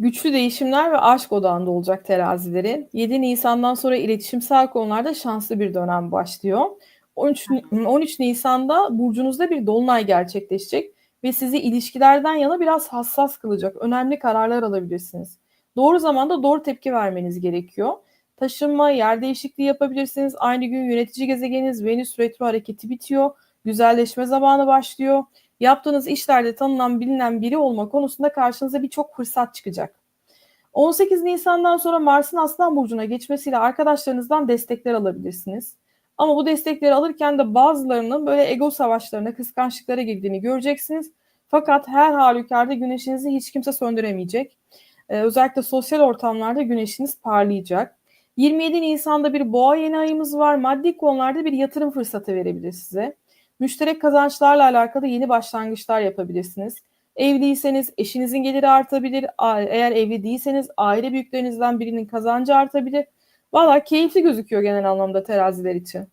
güçlü değişimler ve aşk odağında olacak terazilerin. 7 Nisan'dan sonra iletişimsel konularda şanslı bir dönem başlıyor. 13, 13 Nisan'da burcunuzda bir dolunay gerçekleşecek ve sizi ilişkilerden yana biraz hassas kılacak. Önemli kararlar alabilirsiniz. Doğru zamanda doğru tepki vermeniz gerekiyor. Taşınma, yer değişikliği yapabilirsiniz. Aynı gün yönetici gezegeniniz Venüs retro hareketi bitiyor. Güzelleşme zamanı başlıyor. Yaptığınız işlerde tanınan bilinen biri olma konusunda karşınıza birçok fırsat çıkacak. 18 Nisan'dan sonra Mars'ın Aslan Burcu'na geçmesiyle arkadaşlarınızdan destekler alabilirsiniz. Ama bu destekleri alırken de bazılarının böyle ego savaşlarına, kıskançlıklara girdiğini göreceksiniz. Fakat her halükarda güneşinizi hiç kimse söndüremeyecek. Ee, özellikle sosyal ortamlarda güneşiniz parlayacak. 27 Nisan'da bir boğa yeni ayımız var. Maddi konularda bir yatırım fırsatı verebilir size. Müşterek kazançlarla alakalı yeni başlangıçlar yapabilirsiniz. Evliyseniz eşinizin geliri artabilir. Eğer evli değilseniz aile büyüklerinizden birinin kazancı artabilir. Valla keyifli gözüküyor genel anlamda teraziler için.